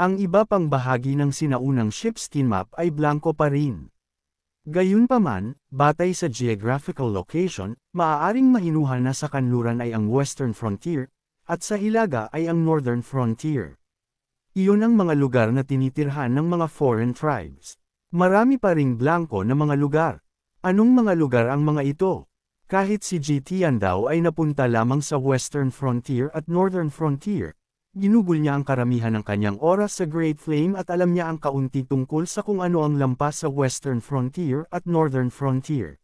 Ang iba pang bahagi ng sinaunang shipskin map ay blanco pa rin. Gayunpaman, batay sa geographical location, maaaring mahinuha na sa kanluran ay ang western frontier, at sa hilaga ay ang northern frontier. Iyon ang mga lugar na tinitirhan ng mga foreign tribes. Marami pa ring blanco na mga lugar. Anong mga lugar ang mga ito? Kahit si G. daw ay napunta lamang sa western frontier at northern frontier, ginugol niya ang karamihan ng kanyang oras sa Great Flame at alam niya ang kaunti tungkol sa kung ano ang lampas sa western frontier at northern frontier.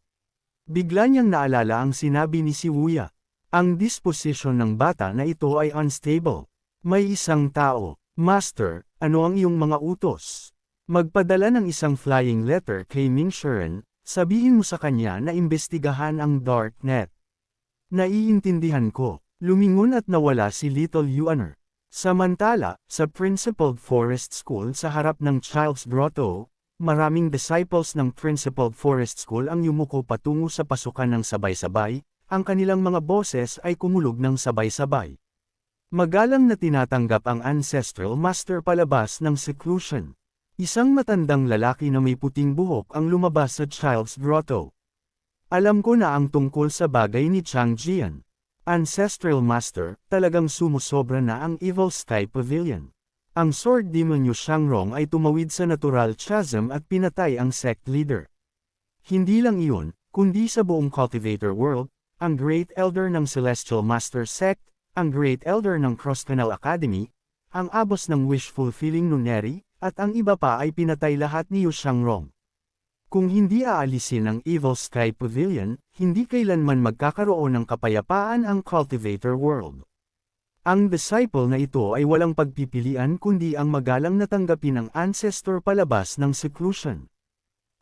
Bigla niyang naalala ang sinabi ni si Wuya. Ang disposition ng bata na ito ay unstable. May isang tao, Master, ano ang iyong mga utos? Magpadala ng isang flying letter kay Ming Shuren, sabihin mo sa kanya na imbestigahan ang darknet. Naiintindihan ko, lumingon at nawala si Little Yuaner. Samantala, sa Principled Forest School sa harap ng Child's Grotto, maraming disciples ng Principled Forest School ang yumuko patungo sa pasukan ng sabay-sabay, ang kanilang mga boses ay kumulog ng sabay-sabay. Magalang na tinatanggap ang ancestral master palabas ng seclusion. Isang matandang lalaki na may puting buhok ang lumabas sa Child's Grotto. Alam ko na ang tungkol sa bagay ni Chang Jian. Ancestral Master, talagang sumusobra na ang Evil Sky Pavilion. Ang Sword Demon Yu Shangrong ay tumawid sa natural chasm at pinatay ang sect leader. Hindi lang iyon, kundi sa buong Cultivator World, ang Great Elder ng Celestial Master Sect, ang Great Elder ng Cross Canal Academy, ang abos ng wish-fulfilling Nuneri, at ang iba pa ay pinatay lahat ni Yu Shangrong. Kung hindi aalisin ang Evil Sky Pavilion, hindi kailanman magkakaroon ng kapayapaan ang Cultivator World. Ang disciple na ito ay walang pagpipilian kundi ang magalang natanggapin ng ancestor palabas ng seclusion.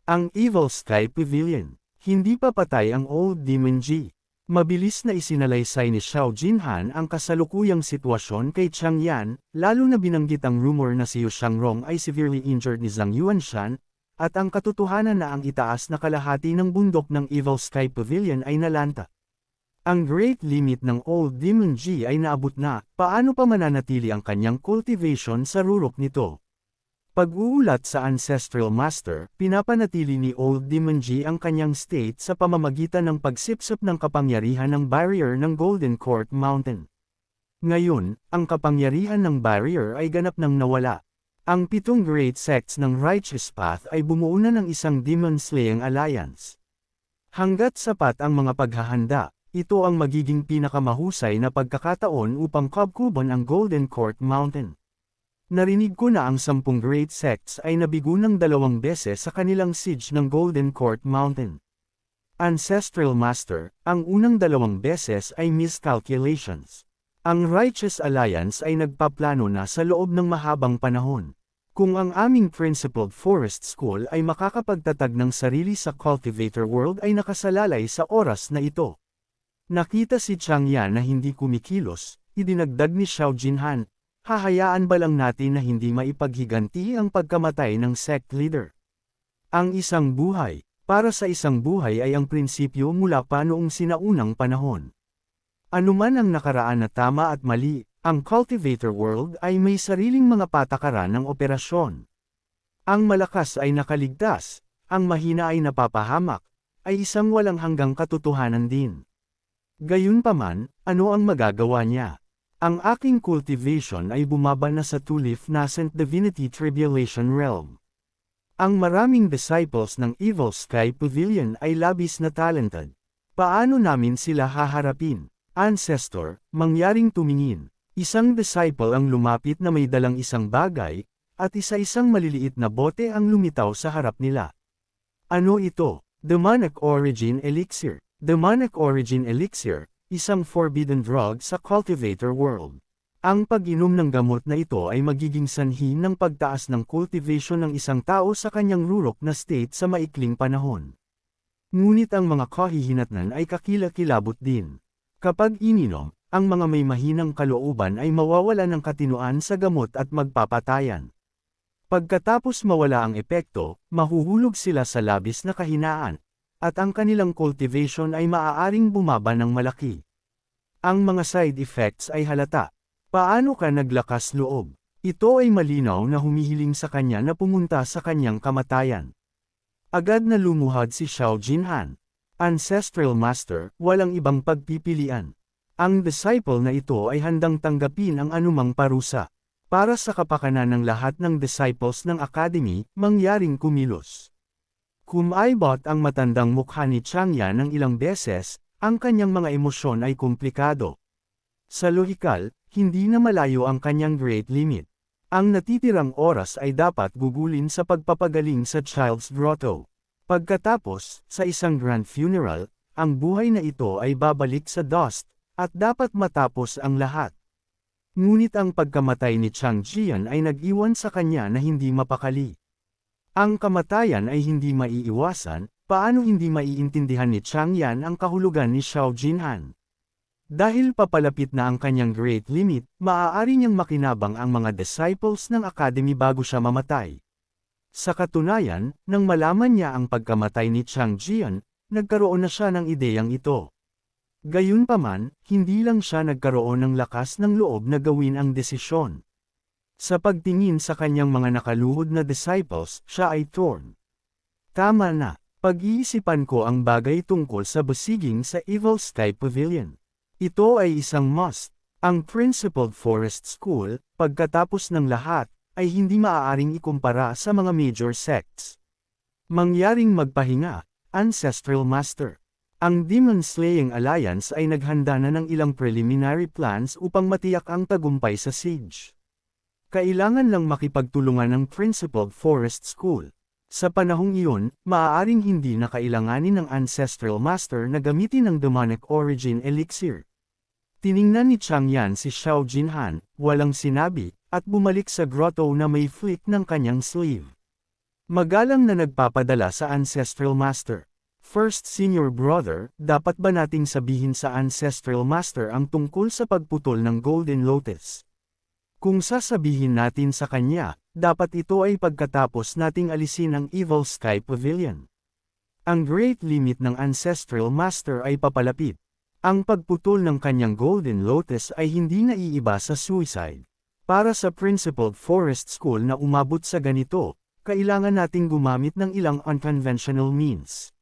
Ang Evil Sky Pavilion. Hindi pa patay ang Old Demon G. Mabilis na isinalaysay ni Xiao Jinhan ang kasalukuyang sitwasyon kay Chang Yan, lalo na binanggit ang rumor na si Yu Shangrong ay severely injured ni Zhang Yuanshan, at ang katotohanan na ang itaas na kalahati ng bundok ng Evil Sky Pavilion ay nalanta. Ang great limit ng Old Demon G ay naabot na, paano pa mananatili ang kanyang cultivation sa rurok nito? Pag-uulat sa Ancestral Master, pinapanatili ni Old Demon G ang kanyang state sa pamamagitan ng pagsipsip ng kapangyarihan ng barrier ng Golden Court Mountain. Ngayon, ang kapangyarihan ng barrier ay ganap nang nawala. Ang pitong great sects ng Righteous Path ay bumuo na ng isang demon-slaying alliance. Hanggat sapat ang mga paghahanda, ito ang magiging pinakamahusay na pagkakataon upang kabkuban ang Golden Court Mountain. Narinig ko na ang sampung great sects ay nabigo ng dalawang beses sa kanilang siege ng Golden Court Mountain. Ancestral Master, ang unang dalawang beses ay miscalculations. Ang Righteous Alliance ay nagpaplano na sa loob ng mahabang panahon. Kung ang aming Principled Forest School ay makakapagtatag ng sarili sa Cultivator World ay nakasalalay sa oras na ito. Nakita si Chang Yan na hindi kumikilos, idinagdag ni Xiao Jinhan, Hahayaan ba lang natin na hindi maipaghiganti ang pagkamatay ng sect leader? Ang isang buhay, para sa isang buhay ay ang prinsipyo mula pa noong sinaunang panahon. Anuman ang nakaraan na tama at mali, ang cultivator world ay may sariling mga patakaran ng operasyon. Ang malakas ay nakaligtas, ang mahina ay napapahamak, ay isang walang hanggang katotohanan din. Gayunpaman, ano ang magagawa niya? Ang aking cultivation ay bumaba na sa Tulip Nascent Divinity Tribulation Realm. Ang maraming disciples ng Evil Sky Pavilion ay labis na talented. Paano namin sila haharapin? Ancestor, mangyaring tumingin. Isang disciple ang lumapit na may dalang isang bagay, at isa-isang maliliit na bote ang lumitaw sa harap nila. Ano ito? Demonic Origin Elixir. Demonic Origin Elixir, isang forbidden drug sa cultivator world. Ang pag-inom ng gamot na ito ay magiging sanhi ng pagtaas ng cultivation ng isang tao sa kanyang rurok na state sa maikling panahon. Ngunit ang mga kahihinatnan ay kakilakilabot din. Kapag ininom, ang mga may mahinang kalooban ay mawawala ng katinuan sa gamot at magpapatayan. Pagkatapos mawala ang epekto, mahuhulog sila sa labis na kahinaan, at ang kanilang cultivation ay maaaring bumaba ng malaki. Ang mga side effects ay halata. Paano ka naglakas loob? Ito ay malinaw na humihiling sa kanya na pumunta sa kanyang kamatayan. Agad na lumuhad si Xiao Jinhan. Ancestral Master, walang ibang pagpipilian. Ang disciple na ito ay handang tanggapin ang anumang parusa. Para sa kapakanan ng lahat ng disciples ng Academy, mangyaring kumilos. Kumaibot ang matandang mukha ni Changyan ng ilang beses, ang kanyang mga emosyon ay komplikado. Sa lohikal, hindi na malayo ang kanyang great limit. Ang natitirang oras ay dapat gugulin sa pagpapagaling sa Child's Grotto. Pagkatapos, sa isang grand funeral, ang buhay na ito ay babalik sa dust, at dapat matapos ang lahat. Ngunit ang pagkamatay ni Chang Jian ay nag-iwan sa kanya na hindi mapakali. Ang kamatayan ay hindi maiiwasan, paano hindi maiintindihan ni Chang Yan ang kahulugan ni Xiao Jinhan? Dahil papalapit na ang kanyang great limit, maaari niyang makinabang ang mga disciples ng academy bago siya mamatay. Sa katunayan, nang malaman niya ang pagkamatay ni Chang Jian, nagkaroon na siya ng ideyang ito. Gayunpaman, hindi lang siya nagkaroon ng lakas ng loob na gawin ang desisyon. Sa pagtingin sa kanyang mga nakaluhod na disciples, siya ay torn. Tama na, pag-iisipan ko ang bagay tungkol sa basiging sa Evil Sky Pavilion. Ito ay isang must. Ang Principled Forest School, pagkatapos ng lahat, ay hindi maaaring ikumpara sa mga major sects. Mangyaring magpahinga, Ancestral Master. Ang Demon Slaying Alliance ay naghanda na ng ilang preliminary plans upang matiyak ang tagumpay sa siege. Kailangan lang makipagtulungan ng Principled Forest School. Sa panahong iyon, maaaring hindi na kailanganin ng Ancestral Master na gamitin ang Demonic Origin Elixir. Tiningnan ni Chang Yan si Xiao Jinhan, walang sinabi, at bumalik sa grotto na may flick ng kanyang sleeve. Magalang na nagpapadala sa Ancestral Master. First Senior Brother, dapat ba nating sabihin sa Ancestral Master ang tungkol sa pagputol ng Golden Lotus? Kung sasabihin natin sa kanya, dapat ito ay pagkatapos nating alisin ang Evil Sky Pavilion. Ang great limit ng Ancestral Master ay papalapit. Ang pagputol ng kanyang Golden Lotus ay hindi naiiba sa suicide. Para sa Principled Forest School na umabot sa ganito, kailangan nating gumamit ng ilang unconventional means.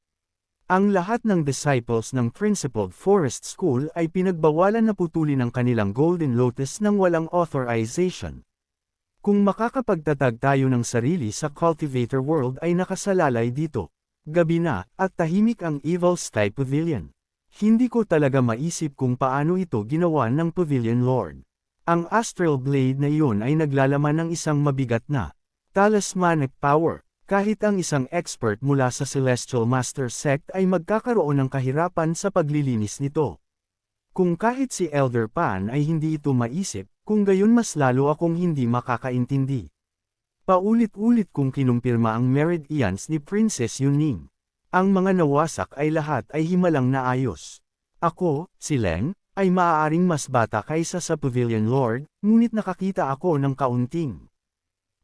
Ang lahat ng disciples ng Principled Forest School ay pinagbawalan na putulin ang kanilang Golden Lotus ng walang authorization. Kung makakapagtatag tayo ng sarili sa Cultivator World ay nakasalalay dito. Gabi na, at tahimik ang Evil Sky Pavilion. Hindi ko talaga maisip kung paano ito ginawa ng Pavilion Lord. Ang Astral Blade na iyon ay naglalaman ng isang mabigat na talismanic power. Kahit ang isang expert mula sa Celestial Master Sect ay magkakaroon ng kahirapan sa paglilinis nito. Kung kahit si Elder Pan ay hindi ito maisip, kung gayon mas lalo akong hindi makakaintindi. Paulit-ulit kong kinumpirma ang merit ians ni Princess Yuning. Ang mga nawasak ay lahat ay himalang naayos. Ako, si Leng, ay maaaring mas bata kaysa sa Pavilion Lord, ngunit nakakita ako ng kaunting.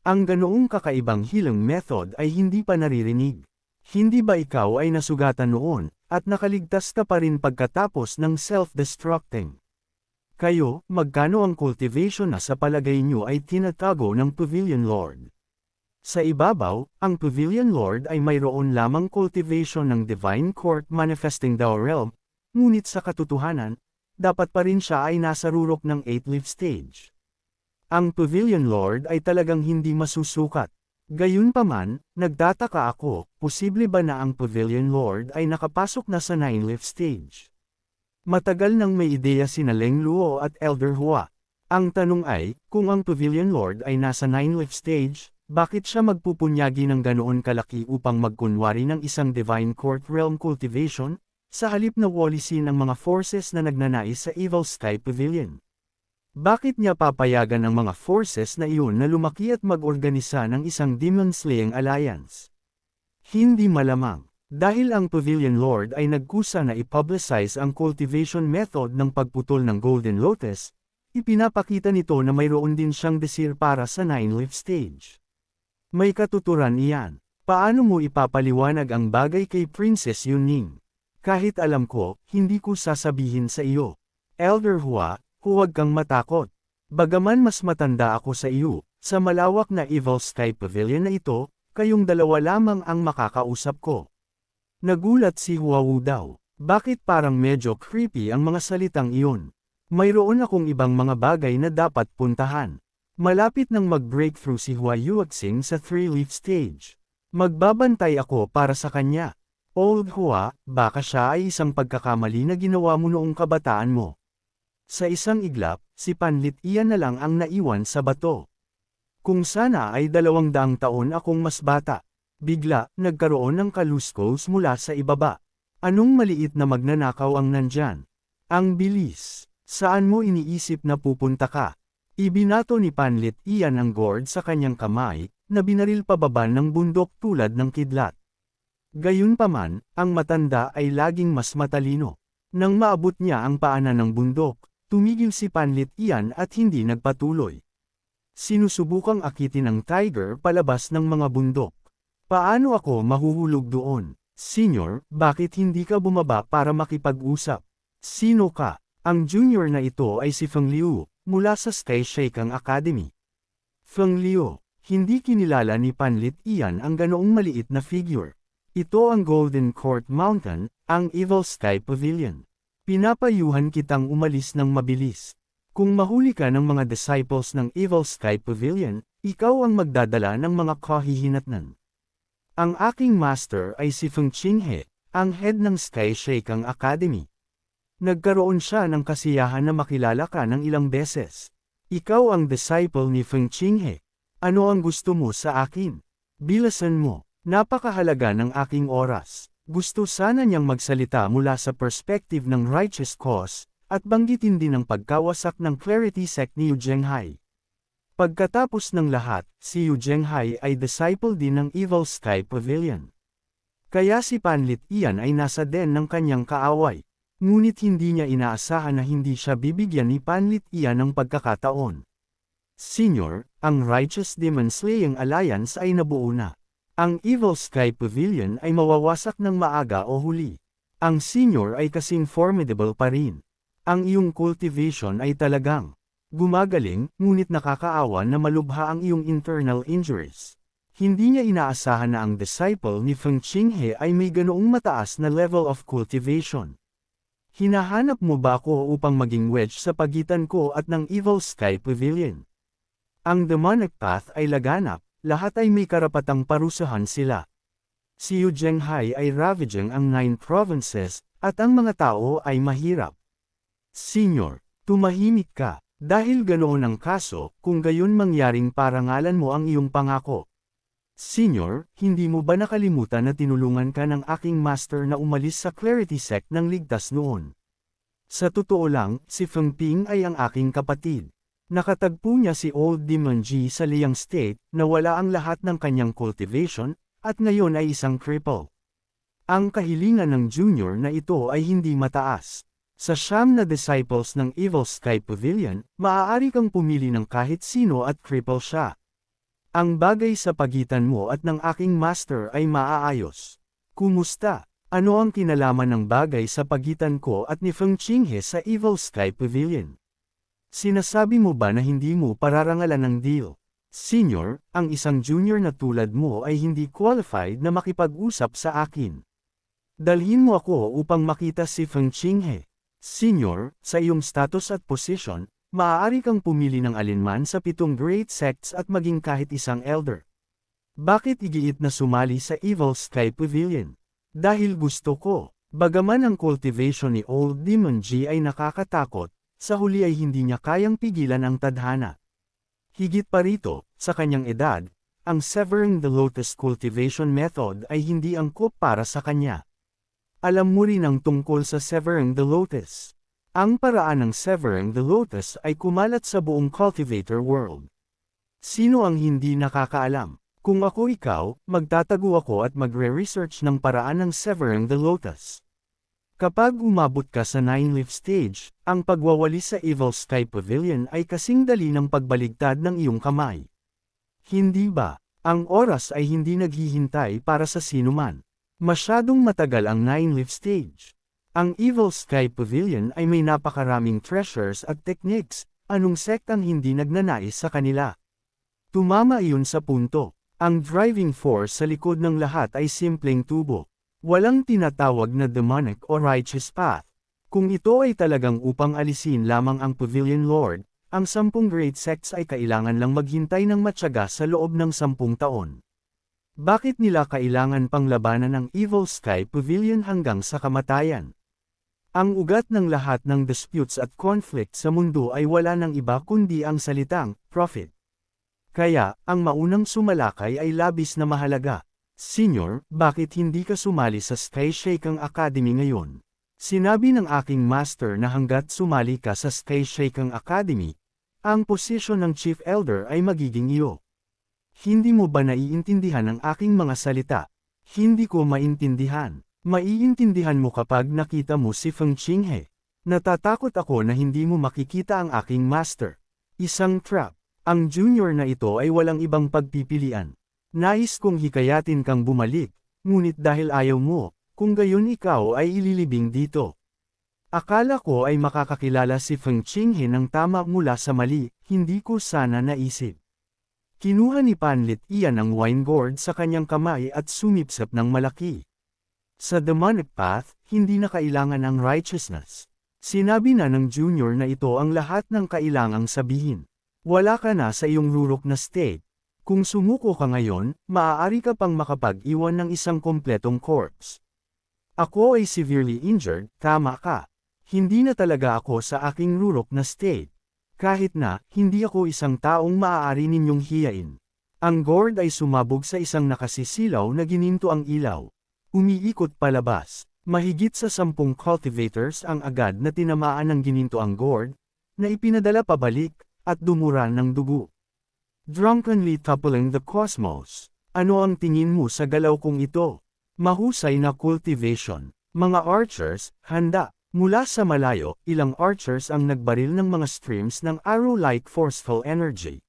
Ang ganoong kakaibang healing method ay hindi pa naririnig. Hindi ba ikaw ay nasugatan noon, at nakaligtas ka pa rin pagkatapos ng self-destructing? Kayo, magkano ang cultivation na sa palagay nyo ay tinatago ng Pavilion Lord? Sa ibabaw, ang Pavilion Lord ay mayroon lamang cultivation ng Divine Court manifesting the realm, ngunit sa katotohanan, dapat pa rin siya ay nasa rurok ng 8-leaf stage. Ang Pavilion Lord ay talagang hindi masusukat. Gayunpaman, nagtataka ako, posible ba na ang Pavilion Lord ay nakapasok na sa 9-leaf stage? Matagal nang may ideya sina Leng Luo at Elder Hua. Ang tanong ay, kung ang Pavilion Lord ay nasa 9-leaf stage, bakit siya magpupunyagi ng ganoon kalaki upang magkunwari ng isang Divine Court Realm cultivation, sa halip na walisin ang mga forces na nagnanais sa Evil Sky Pavilion? Bakit niya papayagan ang mga forces na iyon na lumaki at mag-organisa ng isang Demon Slaying Alliance? Hindi malamang. Dahil ang Pavilion Lord ay nagkusa na i-publicize ang cultivation method ng pagputol ng Golden Lotus, ipinapakita nito na mayroon din siyang desir para sa nine-leaf stage. May katuturan iyan. Paano mo ipapaliwanag ang bagay kay Princess Yuning? Kahit alam ko, hindi ko sasabihin sa iyo. Elder Hua, huwag kang matakot. Bagaman mas matanda ako sa iyo, Sa malawak na Evil Sky Pavilion na ito, kayong dalawa lamang ang makakausap ko. Nagulat si Huawu daw. Bakit parang medyo creepy ang mga salitang iyon? Mayroon akong ibang mga bagay na dapat puntahan. Malapit nang mag-breakthrough si Hua Yuaxing sa three-leaf stage. Magbabantay ako para sa kanya. Old Hua, baka siya ay isang pagkakamali na ginawa mo noong kabataan mo. Sa isang iglap, si Panlit iyan na lang ang naiwan sa bato. Kung sana ay dalawang daang taon akong mas bata. Bigla, nagkaroon ng kaluskos mula sa ibaba. Anong maliit na magnanakaw ang nandyan? Ang bilis. Saan mo iniisip na pupunta ka? Ibinato ni Panlit iyan ang gourd sa kanyang kamay, na binaril pababa ng bundok tulad ng kidlat. Gayunpaman, ang matanda ay laging mas matalino. Nang maabot niya ang paanan ng bundok, tumigil si Panlit iyan at hindi nagpatuloy. Sinusubukang akitin ang tiger palabas ng mga bundok. Paano ako mahuhulog doon? Senior, bakit hindi ka bumaba para makipag-usap? Sino ka? Ang junior na ito ay si Feng Liu, mula sa Sky Shaking Academy. Feng Liu, hindi kinilala ni Panlit iyan ang ganoong maliit na figure. Ito ang Golden Court Mountain, ang Evil Sky Pavilion. Pinapayuhan kitang umalis ng mabilis. Kung mahuli ka ng mga disciples ng Evil Sky Pavilion, ikaw ang magdadala ng mga kahihinatnan. Ang aking master ay si Feng Qinghe, ang head ng Sky Shaking Academy. Nagkaroon siya ng kasiyahan na makilala ka ng ilang beses. Ikaw ang disciple ni Feng Qinghe. Ano ang gusto mo sa akin? Bilasan mo. Napakahalaga ng aking oras. Gusto sana niyang magsalita mula sa perspective ng righteous cause, at banggitin din ang pagkawasak ng Clarity Sect ni Yu Zhenghai. Pagkatapos ng lahat, si Yu Zhenghai ay disciple din ng Evil Sky Pavilion. Kaya si Panlit iyan ay nasa den ng kanyang kaaway. Ngunit hindi niya inaasahan na hindi siya bibigyan ni Panlit iyan ng pagkakataon. Senior, ang Righteous Demon Slaying Alliance ay nabuo na. Ang Evil Sky Pavilion ay mawawasak ng maaga o huli. Ang senior ay kasing formidable pa rin. Ang iyong cultivation ay talagang Gumagaling, ngunit nakakaawa na malubha ang iyong internal injuries. Hindi niya inaasahan na ang disciple ni Feng Qinghe ay may ganoong mataas na level of cultivation. Hinahanap mo ba ako upang maging wedge sa pagitan ko at ng Evil Sky Pavilion? Ang demonic path ay laganap, lahat ay may karapatang parusahan sila. Si Yu Zhenghai ay ravaging ang nine provinces, at ang mga tao ay mahirap. Senior, tumahimik ka. Dahil ganoon ang kaso, kung gayon mangyaring parangalan mo ang iyong pangako. Senior, hindi mo ba nakalimutan na tinulungan ka ng aking master na umalis sa Clarity Sect ng ligtas noon? Sa totoo lang, si Feng Ping ay ang aking kapatid. Nakatagpo niya si Old G sa Liang State, na wala ang lahat ng kanyang cultivation, at ngayon ay isang cripple. Ang kahilingan ng junior na ito ay hindi mataas. Sa siyam na disciples ng Evil Sky Pavilion, maaari kang pumili ng kahit sino at cripple siya. Ang bagay sa pagitan mo at ng aking master ay maaayos. Kumusta? Ano ang kinalaman ng bagay sa pagitan ko at ni Feng Qinghe sa Evil Sky Pavilion? Sinasabi mo ba na hindi mo pararangalan ng deal? Senior, ang isang junior na tulad mo ay hindi qualified na makipag-usap sa akin. Dalhin mo ako upang makita si Feng Qinghe. Senior, sa iyong status at position, maaari kang pumili ng alinman sa pitong great sects at maging kahit isang elder. Bakit igiit na sumali sa Evil Sky Pavilion? Dahil gusto ko. Bagaman ang cultivation ni Old Demon G ay nakakatakot, sa huli ay hindi niya kayang pigilan ang tadhana. Higit pa rito, sa kanyang edad, ang Severing the Lotus cultivation method ay hindi angkop para sa kanya. Alam mo rin ang tungkol sa Severing the Lotus. Ang paraan ng Severing the Lotus ay kumalat sa buong cultivator world. Sino ang hindi nakakaalam? Kung ako ikaw, magtatago ako at magre-research ng paraan ng Severing the Lotus. Kapag umabot ka sa nine-leaf stage, ang pagwawali sa Evil Sky Pavilion ay kasing dali ng pagbaligtad ng iyong kamay. Hindi ba? Ang oras ay hindi naghihintay para sa sinuman. Masyadong matagal ang nine-leaf stage. Ang Evil Sky Pavilion ay may napakaraming treasures at techniques, anong sect ang hindi nagnanais sa kanila. Tumama iyon sa punto. Ang driving force sa likod ng lahat ay simpleng tubo. Walang tinatawag na demonic o righteous path. Kung ito ay talagang upang alisin lamang ang Pavilion Lord, ang sampung great sects ay kailangan lang maghintay ng matyaga sa loob ng sampung taon. Bakit nila kailangan pang labanan ang Evil Sky Pavilion hanggang sa kamatayan? Ang ugat ng lahat ng disputes at conflict sa mundo ay wala ng iba kundi ang salitang, profit. Kaya, ang maunang sumalakay ay labis na mahalaga. Senior, bakit hindi ka sumali sa Sky Shaking Academy ngayon? Sinabi ng aking master na hanggat sumali ka sa Sky Shaking Academy, ang posisyon ng Chief Elder ay magiging iyo. Hindi mo ba naiintindihan ang aking mga salita? Hindi ko maintindihan. Maiintindihan mo kapag nakita mo si Feng Qinghe. Natatakot ako na hindi mo makikita ang aking master. Isang trap. Ang junior na ito ay walang ibang pagpipilian. Nais kong hikayatin kang bumalik, ngunit dahil ayaw mo, kung gayon ikaw ay ililibing dito. Akala ko ay makakakilala si Feng Qinghe ng tama mula sa mali, hindi ko sana naisip. Kinuha ni Panlit iyan ang wine gourd sa kanyang kamay at sumipsap ng malaki. Sa demonic path, hindi na kailangan ng righteousness. Sinabi na ng junior na ito ang lahat ng kailangang sabihin. Wala ka na sa iyong rurok na state. Kung sumuko ka ngayon, maaari ka pang makapag-iwan ng isang kompletong corpse. Ako ay severely injured, tama ka. Hindi na talaga ako sa aking rurok na state. Kahit na, hindi ako isang taong maaari ninyong hiyain. Ang gourd ay sumabog sa isang nakasisilaw na gininto ang ilaw. Umiikot palabas. Mahigit sa sampung cultivators ang agad na tinamaan ng gininto ang gourd, na ipinadala pabalik, at dumuran ng dugo. Drunkenly toppling the cosmos. Ano ang tingin mo sa galaw kong ito? Mahusay na cultivation. Mga archers, handa. Mula sa malayo, ilang archers ang nagbaril ng mga streams ng arrow-like forceful energy.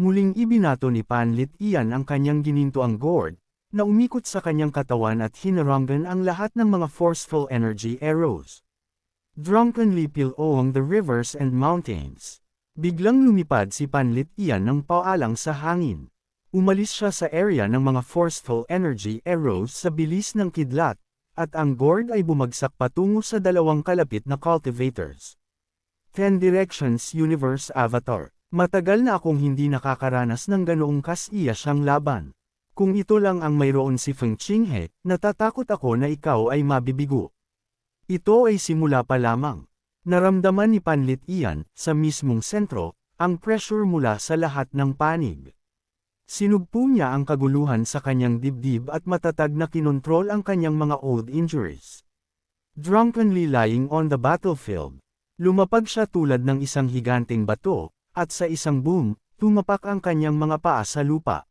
Muling ibinato ni Panlit iyan ang kanyang ginintoang gourd, na umikot sa kanyang katawan at hinarangan ang lahat ng mga forceful energy arrows. Drunkenly pilowing the rivers and mountains. Biglang lumipad si Panlit iyan ng paalang sa hangin. Umalis siya sa area ng mga forceful energy arrows sa bilis ng kidlat, at ang gourd ay bumagsak patungo sa dalawang kalapit na cultivators. Ten Directions Universe Avatar Matagal na akong hindi nakakaranas ng ganoong kasiya siyang laban. Kung ito lang ang mayroon si Feng Qinghe, natatakot ako na ikaw ay mabibigo. Ito ay simula pa lamang. Naramdaman ni Panlit iyan, sa mismong sentro, ang pressure mula sa lahat ng panig. Sinugpo niya ang kaguluhan sa kanyang dibdib at matatag na kinontrol ang kanyang mga old injuries. Drunkenly lying on the battlefield, lumapag siya tulad ng isang higanting bato, at sa isang boom, tumapak ang kanyang mga paa sa lupa.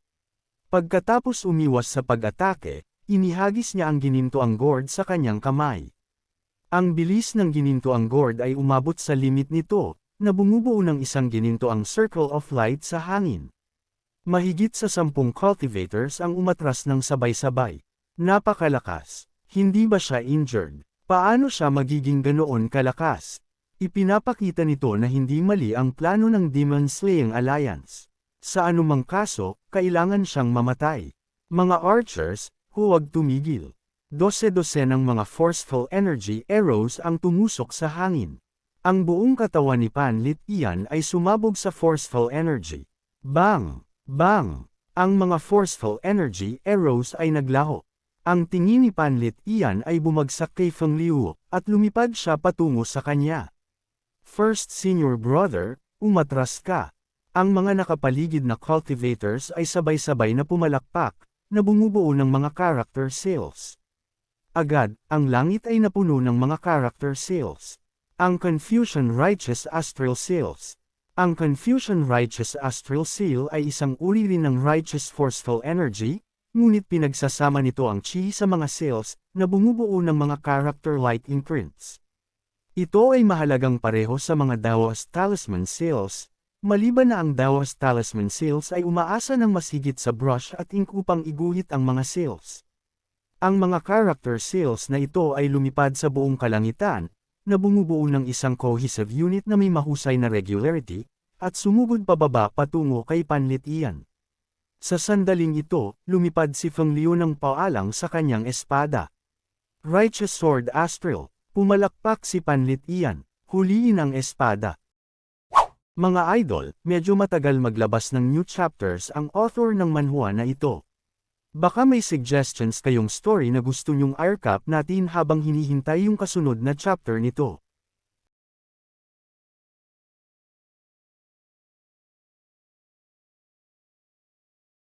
Pagkatapos umiwas sa pag-atake, inihagis niya ang gininto ang gourd sa kanyang kamay. Ang bilis ng gininto ang gourd ay umabot sa limit nito, na bumubuo ng isang gininto ang circle of light sa hangin. Mahigit sa sampung cultivators ang umatras ng sabay-sabay. Napakalakas. Hindi ba siya injured? Paano siya magiging ganoon kalakas? Ipinapakita nito na hindi mali ang plano ng Demon Slaying Alliance. Sa anumang kaso, kailangan siyang mamatay. Mga archers, huwag tumigil. Dose-dose ng mga forceful energy arrows ang tumusok sa hangin. Ang buong katawan ni Panlit iyan ay sumabog sa forceful energy. Bang! Bang! Ang mga forceful energy arrows ay naglaho. Ang tingin ni Panlit iyan ay bumagsak kay Feng Liu, at lumipad siya patungo sa kanya. First senior brother, umatras ka. Ang mga nakapaligid na cultivators ay sabay-sabay na pumalakpak, na bumubuo ng mga character sales. Agad, ang langit ay napuno ng mga character sales. Ang Confucian Righteous Astral Sales. Ang Confucian Righteous Astral Seal ay isang uri rin ng Righteous Forceful Energy, ngunit pinagsasama nito ang chi sa mga sales na bumubuo ng mga character-like imprints. Ito ay mahalagang pareho sa mga Daoist Talisman Sales, maliban na ang Daoist Talisman Sales ay umaasa ng masigit sa brush at ink upang iguhit ang mga sales. Ang mga character cells na ito ay lumipad sa buong kalangitan, na bumubuo ng isang cohesive unit na may mahusay na regularity, at sumugod pababa patungo kay Panlit Ian. Sa sandaling ito, lumipad si Feng Liu ng paalang sa kanyang espada. Righteous Sword Astral, pumalakpak si Panlit Ian, huliin ang espada. Mga idol, medyo matagal maglabas ng new chapters ang author ng manhwa na ito. Baka may suggestions kayong story na gusto nyong aircap natin habang hinihintay yung kasunod na chapter nito.